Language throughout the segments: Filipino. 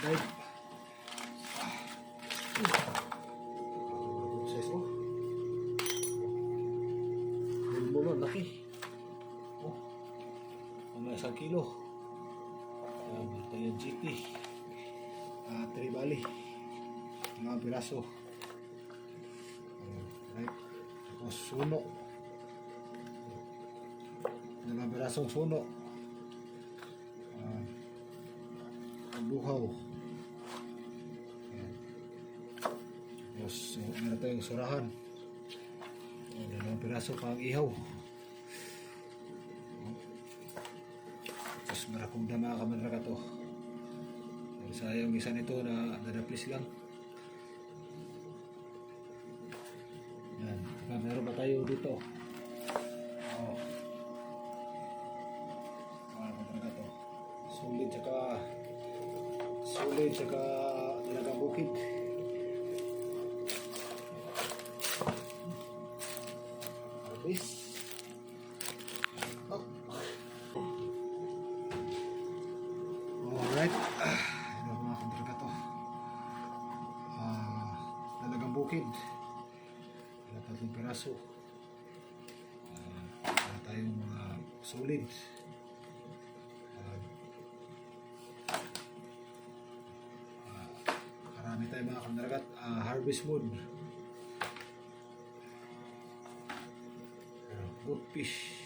Dive. Size mo. Huwag mo nun, laki. Oh. Mga isang kilo. Ayan, tayo GT. Uh, three bali. Mga piraso. Right. Tapos suno. Dalawang pirasong suno. Uh, buhaw. Tapos so, meron tayong surahan. Dalawang piraso pang ihaw. Tapos marakong dama ka man to. Pero sayang isa nito na nadaplis lang. Yan. Saka meron pa tayo dito. Oh. Ano pa talaga to? Sulit saka sulit saka talaga bukid. Bukid. Wala tatlong piraso. Ah, wala tayong mga solid. Ah, ah, Marami tayong mga kamdaragat. Ah, harvest mood. Ah, Good fish.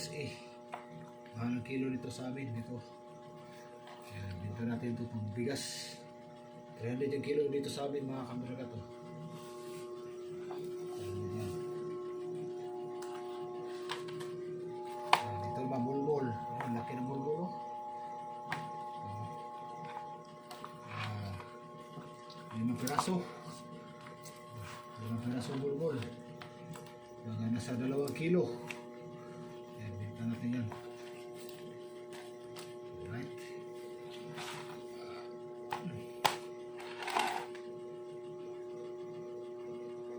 Class A. Mahal ang kilo nito sa amin. Dito. Ayan, natin ito pang bigas. 300 yung kilo dito sa amin mga. Oh. Ayan, yan. Ayan, Dito naman mulmul. Ayan, laki ng mulmul. Oh. Ah, limang piraso. Limang piraso mulmul. Mga nasa dalawang kilo. Natin yan. Alright.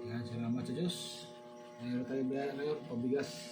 Yan, salamat sa Diyos. Biyaya ngayon, pabigas.